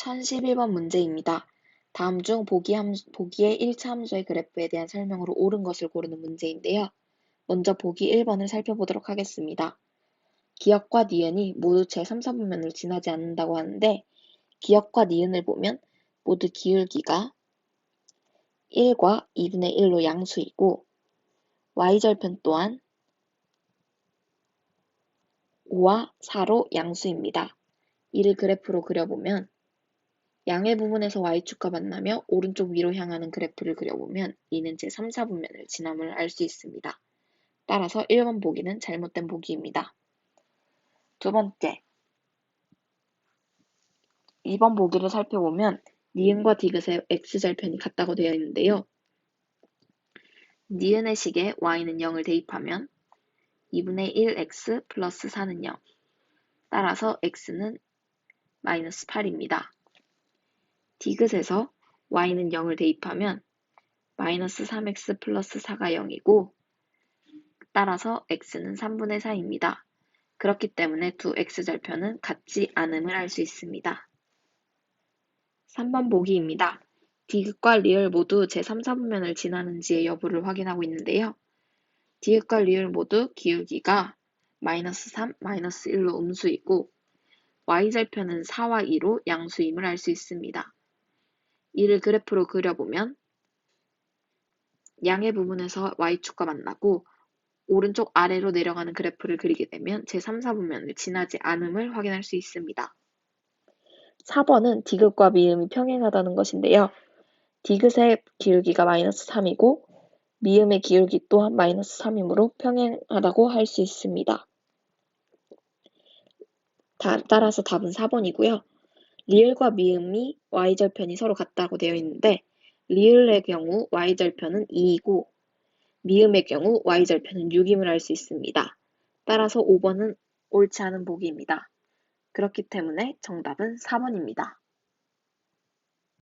1011번 문제입니다. 다음 중 보기 함, 보기의 1차 함수의 그래프에 대한 설명으로 옳은 것을 고르는 문제인데요. 먼저 보기 1번을 살펴보도록 하겠습니다. 기역과 니은이 모두 제 3, 4분면을 지나지 않는다고 하는데 기역과 니은을 보면 모두 기울기가 1과 2분의 1로 양수이고 y절편 또한 5와 4로 양수입니다. 이를 그래프로 그려보면 양의 부분에서 y축과 만나며 오른쪽 위로 향하는 그래프를 그려보면 이는 제 3, 4분면을 지남을 알 수 있습니다. 따라서 1번 보기는 잘못된 보기입니다. 두 번째, 2번 보기를 살펴보면 니은과 디귿의 x절편이 같다고 되어 있는데요. 니은의 식에 y는 0을 대입하면 2분의 1x 플러스 4는 0. 따라서 x는 마이너스 8입니다. 디귿에서 y는 0을 대입하면 마이너스 3x 플러스 4가 0이고 따라서 x는 3분의 4입니다. 그렇기 때문에 두 x절편은 같지 않음을 알 수 있습니다. 3번 보기입니다. 디귿과 리을 모두 제3, 4분면을 지나는지의 여부를 확인하고 있는데요. 디귿과 리을 모두 기울기가 마이너스 3, 마이너스 1로 음수이고 y절편은 4와 2로 양수임을 알 수 있습니다. 이를 그래프로 그려보면 양의 부분에서 y축과 만나고 오른쪽 아래로 내려가는 그래프를 그리게 되면 제3, 4분면을 지나지 않음을 확인할 수 있습니다. 4번은 디귿과 미음이 평행하다는 것인데요. 디귿의 기울기가 마이너스 3이고 미음의 기울기 또한 마이너스 3이므로 평행하다고 할 수 있습니다. 따라서 답은 4번이고요. 리을과 미음이 y절편이 서로 같다고 되어 있는데 리을의 경우 y절편은 2이고 미음의 경우 y절편은 6임을 알 수 있습니다. 따라서 5번은 옳지 않은 보기입니다. 그렇기 때문에 정답은 4번입니다.